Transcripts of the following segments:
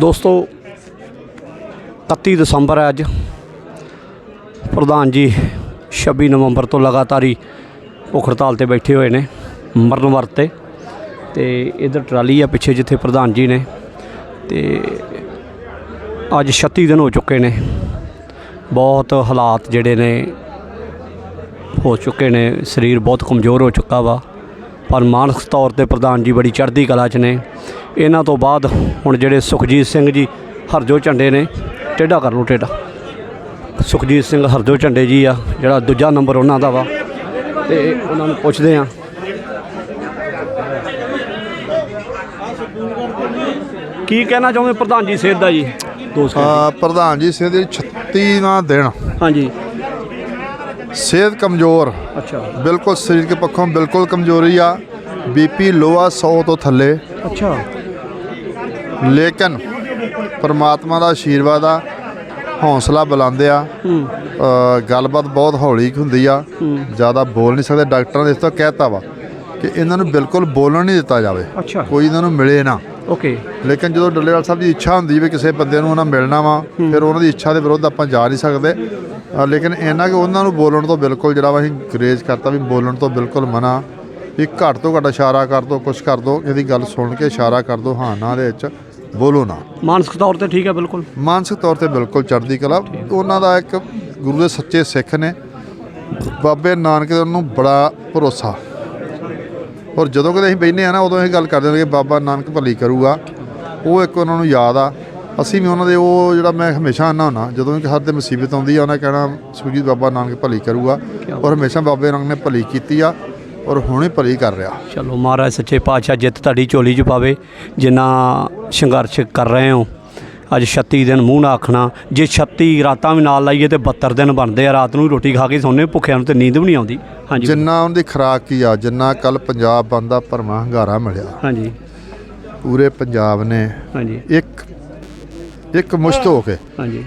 ਦੋਸਤੋ 31 ਦਸੰਬਰ ਹੈ ਅੱਜ। ਪ੍ਰਧਾਨ ਜੀ 26 ਨਵੰਬਰ ਤੋਂ ਲਗਾਤਾਰ ਹੀ ਭੁੱਖ ਹੜਤਾਲ ਤੇ ਬੈਠੇ ਹੋਏ ਨੇ, ਮਰਨ ਵਰਤ ਤੇ। ਤੇ ਇਧਰ ਟਰਾਲੀ ਆ ਪਿੱਛੇ ਜਿੱਥੇ ਪ੍ਰਧਾਨ ਜੀ ਨੇ। ਤੇ ਅੱਜ 36 ਦਿਨ ਹੋ ਚੁੱਕੇ ਨੇ। ਬਹੁਤ ਹਾਲਾਤ ਜਿਹੜੇ ਨੇ, ਹੋ ਚੁੱਕੇ ਨੇ। ਸਰੀਰ ਬਹੁਤ ਕਮਜ਼ੋਰ ਹੋ ਚੁੱਕਾ ਵਾ। ਪਰ ਮਾਨਸਿਕ ਤੌਰ ਤੇ ਪ੍ਰਧਾਨ ਜੀ ਬੜੀ ਚੜ੍ਹਦੀ ਕਲਾ 'ਚ ਨੇ। ਇਹਨਾਂ ਤੋਂ ਬਾਅਦ ਹੁਣ ਜਿਹੜੇ ਸੁਖਜੀਤ ਸਿੰਘ ਜੀ ਹਰਜੋ ਝੰਡੇ ਨੇ ਟੇਢਾ ਕਰ ਲਓ ਟੇਢਾ। ਸੁਖਜੀਤ ਸਿੰਘ ਹਰਜੋ ਝੰਡੇ ਜੀ ਆ ਜਿਹੜਾ ਦੂਜਾ ਨੰਬਰ ਉਹਨਾਂ ਦਾ ਵਾ। ਤੇ ਉਹਨਾਂ ਨੂੰ ਪੁੱਛਦੇ ਆ ਕੀ ਕਹਿਣਾ ਚਾਹੁੰਦੇ ਪ੍ਰਧਾਨ ਜੀ ਸਿਹਤ ਦਾ ਜੀ? ਦੋਸਤ ਆ ਪ੍ਰਧਾਨ ਜੀ ਸਿਹਤ ਦੀ 36ਵਾਂ ਦਿਨ। ਹਾਂਜੀ। ਸਿਹਤ ਕਮਜ਼ੋਰ। ਅੱਛਾ। ਬਿਲਕੁਲ ਸਰੀਰਕ ਪੱਖੋਂ ਬਿਲਕੁਲ ਕਮਜ਼ੋਰੀ ਆ। ਬੀਪੀ ਲੋਆ 100 ਤੋਂ ਥੱਲੇ। ਅੱਛਾ। ਲੇਕਿਨ ਪਰਮਾਤਮਾ ਦਾ ਆਸ਼ੀਰਵਾਦ ਆ ਹੌਸਲਾ ਬੁਲੰਦ ਆ। ਹੂੰ। ਅ, ਗੱਲਬਾਤ ਬਹੁਤ ਹੌਲੀ ਹੁੰਦੀ ਆ। ਜ਼ਿਆਦਾ ਬੋਲ ਨਹੀਂ ਸਕਦੇ। ਡਾਕਟਰਾਂ ਨੇ ਇਸ ਤੋਂ ਕਹਿਤਾ ਵਾ ਕਿ ਇਹਨਾਂ ਨੂੰ ਬਿਲਕੁਲ ਬੋਲਣ ਨਹੀਂ ਦਿੱਤਾ ਜਾਵੇ। ਅੱਛਾ। ਕੋਈ ਇਹਨਾਂ ਨੂੰ ਮਿਲੇ ਨਾ। ਓਕੇ। ਲੇਕਿਨ ਜਦੋਂ ਡੱਲੇਵਾਲ ਸਾਹਿਬ ਦੀ ਇੱਛਾ ਹੁੰਦੀ ਵੀ ਕਿਸੇ ਬੰਦੇ ਨੂੰ ਉਹਨਾਂ ਮਿਲਣਾ ਵਾ ਫਿਰ ਉਹਨਾਂ ਦੀ ਇੱਛਾ ਦੇ ਵਿਰੁੱਧ ਆਪਾਂ ਜਾ ਨਹੀਂ ਸਕਦੇ। ਅ, ਲੇਕਿਨ ਇਹਨਾਂ ਕਿ ਉਹਨਾਂ ਨੂੰ ਬੋਲਣ ਤੋਂ ਬਿਲਕੁਲ ਜਿਹੜਾ ਵਾ ਅਸੀਂ ਗਰੇਜ ਕਰਤਾ ਵੀ ਬੋਲਣ ਤੋਂ ਬਿਲਕੁਲ ਮਨਾ ਵੀ ਘੱਟ ਤੋਂ ਘੱਟ ਇਸ਼ਾਰਾ ਕਰ ਦੋ ਕੁਛ ਕਰ ਦੋ ਇਹਦੀ ਗੱਲ ਸੁਣ ਕੇ ਇਸ਼ਾਰਾ ਕਰ ਦੋ ਹਾਂ ਨਾ ਦੇ ਵਿੱਚ ਬੋਲੋ ਨਾ। ਮਾਨਸਿਕ ਤੌਰ ਤੇ ਠੀਕ ਹੈ ਬਿਲਕੁਲ। ਮਾਨਸਿਕ ਤੌਰ ਤੇ ਬਿਲਕੁਲ ਚੜ੍ਹਦੀ ਕਲਾ। ਉਹਨਾਂ ਦਾ ਇੱਕ ਗੁਰੂ ਦੇ ਸੱਚੇ ਸਿੱਖ ਨੇ। ਬਾਬੇ ਨਾਨਕ ਦੇ ਉਹਨੂੰ ਬੜਾ ਭਰੋਸਾ। ਔਰ ਜਦੋਂ ਕਦੇ ਅਸੀਂ ਬੈਠਨੇ ਆ ਨਾ ਉਦੋਂ ਇਹ ਗੱਲ ਕਰਦੇ ਹਾਂ ਕਿ ਬਾਬਾ ਨਾਨਕ ਭਲੀ ਕਰੂਗਾ। ਉਹ ਇੱਕ ਉਹਨਾਂ ਨੂੰ ਯਾਦ ਆ। ਅਸੀਂ ਵੀ ਉਹਨਾਂ ਦੇ ਉਹ ਜਿਹੜਾ ਮੈਂ ਹਮੇਸ਼ਾ ਆਨਾ ਹੁੰਨਾ ਜਦੋਂ ਵੀ ਹਰ ਤੇ ਮੁਸੀਬਤ ਆਉਂਦੀ ਆ ਉਹਨਾਂ ਕਹਿਣਾ ਸੁਖਜੀਤ ਬਾਬਾ ਨਾਨਕ ਭਲੀ ਕਰੂਗਾ। ਔਰ ਹਮੇਸ਼ਾ ਬਾਬੇ ਨਾਨਕ ਨੇ ਭਲੀ ਕੀਤੀ ਆ ਔਰ ਹੁਣੇ ਭਲੀ ਕਰ ਰਿਹਾ। ਚਲੋ ਮਹਾਰਾਜ ਸੱਚੇ ਪਾਤਸ਼ਾਹ ਜਿੱਤ ਤੁਹਾਡੀ ਝੋਲੀ 'ਚ ਪਾਵੇ ਜਿੰਨਾ ਸੰਘਰਸ਼ ਕਰ ਰਹੇ ਹੋ। ਅੱਜ 36 ਦਿਨ ਮੂੰਹ ਨਾ ਆਖਣਾ। ਜੇ 36 ਰਾਤਾਂ ਵੀ ਨਾਲ ਲਾਈਏ ਤੇ 72 ਦਿਨ ਬਣਦੇ ਆ। ਰਾਤ ਨੂੰ ਰੋਟੀ ਖਾ ਕੇ ਸੌਂਦੇ ਭੁੱਖਿਆਂ ਨੂੰ ਤੇ ਨੀਂਦ ਵੀ ਨਹੀਂ ਆਉਂਦੀ। ਹਾਂਜੀ। ਜਿੰਨਾ ਉਹਨਾਂ ਦੀ ਖੁਰਾਕ ਕੀ ਆ ਜਿੰਨਾ ਕੱਲ ਪੰਜਾਬ ਬੰਦਾ ਭਰਮਾ ਹੰਗਾਰਾ ਮਿਲਿਆ। ਹਾਂਜੀ। ਪੂਰੇ ਪੰਜਾਬ ਨੇ ਹਾਂਜੀ। ਇੱਕ ਇੱਕ ਮੁਸ਼ਤ ਹੋ ਕੇ। ਹਾਂਜੀ।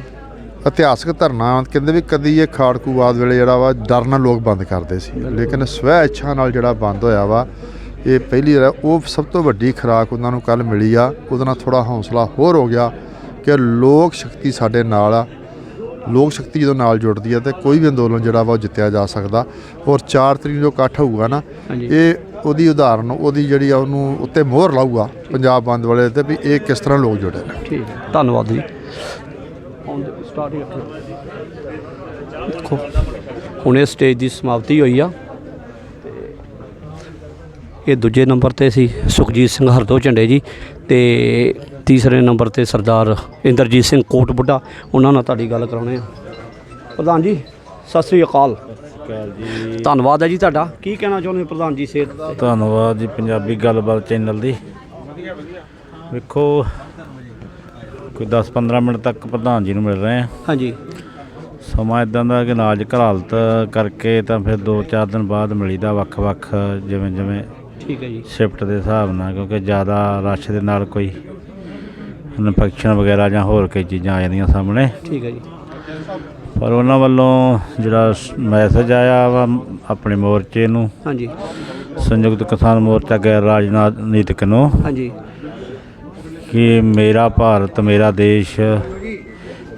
ਇਤਿਹਾਸਕ ਧਰਨਾ ਕਹਿੰਦੇ ਵੀ ਕਦੀ ਇਹ ਖਾੜਕੂਵਾਦ ਵੇਲੇ ਜਿਹੜਾ ਵਾ ਡਰ ਨਾਲ ਲੋਕ ਬੰਦ ਕਰਦੇ ਸੀ। ਲੇਕਿਨ ਸਵੈ ਇੱਛਾ ਨਾਲ ਜਿਹੜਾ ਬੰਦ ਹੋਇਆ ਵਾ ਇਹ ਪਹਿਲੀ ਵਾਰ ਉਹ ਸਭ ਤੋਂ ਵੱਡੀ ਖੁਰਾਕ ਉਹਨਾਂ ਨੂੰ ਕੱਲ ਮਿਲੀ ਆ। ਉਹਦੇ ਨਾਲ ਥੋੜਾ ਹੌਸਲਾ ਹੋਰ ਹੋ ਗਿਆ ਕਿ ਲੋਕ ਸ਼ਕਤੀ ਸਾਡੇ ਨਾਲ ਆ। ਲੋਕ ਸ਼ਕਤੀ ਜਦੋਂ ਨਾਲ ਜੁੜਦੀ ਆ ਤੇ ਕੋਈ ਵੀ ਅੰਦੋਲਨ ਜਿਹੜਾ ਵਾ ਉਹ ਜਿੱਤਿਆ ਜਾ ਸਕਦਾ। ਔਰ 4 ਤਰੀਕ ਨੂੰ ਜੋ ਇਕੱਠ ਹੋਊਗਾ ਨਾ। ਇਹ ਉਹਦੀ ਉਦਾਹਰਨ ਉਹਦੀ ਜਿਹੜੀ ਆ ਉਹਨੂੰ ਉੱਤੇ ਮੋਹਰ ਲਾਊਗਾ ਪੰਜਾਬ ਬੰਦ ਵਾਲੇ ਤੇ ਵੀ ਇਹ ਕਿਸ ਤਰ੍ਹਾਂ ਲੋਕ ਜੁੜੇ ਨੇ। ਠੀਕ ਹੈ। ਧੰਨਵਾਦ ਜੀ। ਦੇਖੋ ਹੁਣੇ ਸਟੇਜ ਦੀ ਸਮਾਪਤੀ ਹੋਈ ਆ। ਇਹ ਦੂਜੇ ਨੰਬਰ ਤੇ ਸੀ ਸੁਖਜੀਤ ਸਿੰਘ ਹਰਦੋ ਝੰਡੇ ਜੀ। ਤੇ ਤੀਸਰੇ ਨੰਬਰ ਤੇ ਸਰਦਾਰ ਇੰਦਰਜੀਤ ਸਿੰਘ ਕੋਟ ਬੁੱਢਾ ਉਹਨਾਂ ਨਾਲ ਤੁਹਾਡੀ ਗੱਲ ਕਰਾਉਣੇ ਆ ਪ੍ਰਧਾਨ ਜੀ ਸਤਿ ਸ੍ਰੀ ਅਕਾਲ। ਧੰਨਵਾਦ ਹੈ ਜੀ ਤੁਹਾਡਾ। ਕੀ ਕਹਿਣਾ ਚਾਹੁੰਦੇ ਪ੍ਰਧਾਨ ਜੀ ਸਿਹਤ ਤੇ? ਧੰਨਵਾਦ ਜੀ ਪੰਜਾਬੀ ਗੱਲਬਾਤ ਚੈਨਲ ਦੀ। ਵੇਖੋ ਕੋਈ 10-15 ਮਿੰਟ ਤੱਕ ਪ੍ਰਧਾਨ ਜੀ ਨੂੰ ਮਿਲ ਰਹੇ ਆ ਹਾਂਜੀ। ਸਮਾਂ ਇਦਾਂ ਦਾ ਕਿ ਨਾਜ ਘਰਾਲਤ ਕਰਕੇ ਤਾਂ ਫਿਰ 2-4 ਦਿਨ ਬਾਅਦ ਮਿਲੀਦਾ ਵੱਖ-ਵੱਖ ਜਿਵੇਂ ਜਿਵੇਂ ਠੀਕ ਹੈ ਜੀ। ਸ਼ਿਫਟ ਦੇ ਹਿਸਾਬ ਨਾਲ ਕਿਉਂਕਿ ਜ਼ਿਆਦਾ ਰਸ਼ ਦੇ ਨਾਲ ਕੋਈ ਇਨਫੈਕਸ਼ਨ ਵਗੈਰਾ ਜਾਂ ਹੋਰ ਕਈ ਚੀਜ਼ਾਂ ਆ ਜਾਂਦੀਆਂ ਸਾਹਮਣੇ। ਠੀਕ ਹੈ ਜੀ। ਪਰ ਉਹਨਾਂ ਵੱਲੋਂ ਜਿਹੜਾ ਮੈਸੇਜ ਆਇਆ ਵਾ ਆਪਣੇ ਮੋਰਚੇ ਨੂੰ ਹਾਂਜੀ। ਸੰਯੁਕਤ ਕਿਸਾਨ ਮੋਰਚਾ ਗੈਰ ਰਾਜਨੀਤਿਕ ਨੂੰ ਹਾਂਜੀ। ਕਿ ਮੇਰਾ ਭਾਰਤ ਮੇਰਾ ਦੇਸ਼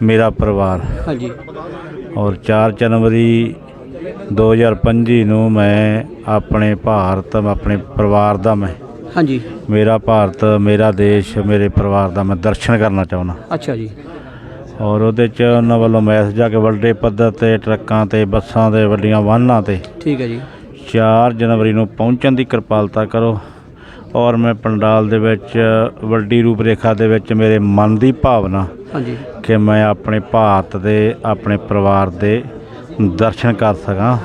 ਮੇਰਾ ਪਰਿਵਾਰ। ਹਾਂਜੀ। ਔਰ 4 ਜਨਵਰੀ 2025 ਨੂੰ ਮੈਂ ਆਪਣੇ ਭਾਰਤ ਆਪਣੇ ਪਰਿਵਾਰ ਦਾ ਮੈਂ ਹਾਂਜੀ। ਮੇਰਾ ਭਾਰਤ ਮੇਰਾ ਦੇਸ਼ ਮੇਰੇ ਪਰਿਵਾਰ ਦਾ ਮੈਂ ਦਰਸ਼ਨ ਕਰਨਾ ਚਾਹੁੰਦਾ। ਅੱਛਾ ਜੀ। ਔਰ ਉਹਦੇ ਚ ਉਹਨਾਂ ਵੱਲੋਂ ਮੈਸੇਜ ਆ ਕਿ ਵੱਡੇ ਪੱਧਰ ਤੇ ਟਰੱਕਾਂ ਤੇ ਬੱਸਾਂ ਤੇ ਵੱਡੀਆਂ ਵਾਹਨਾਂ ਤੇ ਠੀਕ ਹੈ ਜੀ। 4 ਜਨਵਰੀ ਨੂੰ ਪਹੁੰਚਣ ਦੀ ਕਿਰਪਾਲਤਾ ਕਰੋ। ਔਰ ਮੈਂ ਪੰਡਾਲ ਦੇ ਵਿੱਚ ਵੱਡੀ ਰੂਪ ਰੇਖਾ ਦੇ ਵਿੱਚ ਮੇਰੇ ਮਨ ਦੀ ਭਾਵਨਾ ਹਾਂਜੀ। ਕਿ ਮੈਂ ਆਪਣੇ ਭਾਰਤ ਦੇ ਆਪਣੇ ਪਰਿਵਾਰ ਦੇ ਦਰਸ਼ਨ ਕਰ ਸਕਾਂ।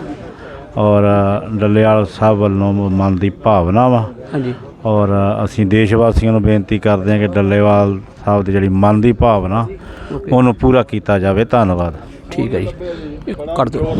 ਔਰ ਡੱਲੇਵਾਲ ਸਾਹਿਬ ਵੱਲੋਂ ਮਨ ਦੀ ਭਾਵਨਾ ਵਾ। ਹਾਂਜੀ। ਔਰ ਅਸੀਂ ਦੇਸ਼ ਵਾਸੀਆਂ ਨੂੰ ਬੇਨਤੀ ਕਰਦੇ ਹਾਂ ਕਿ ਡੱਲੇਵਾਲ ਸਾਹਿਬ ਦੀ ਜਿਹੜੀ ਮਨ ਦੀ ਭਾਵਨਾ ਉਹਨੂੰ ਪੂਰਾ ਕੀਤਾ ਜਾਵੇ। ਧੰਨਵਾਦ। ਠੀਕ ਹੈ ਜੀ। ਇਹ ਕੱਟ ਦਿਓ।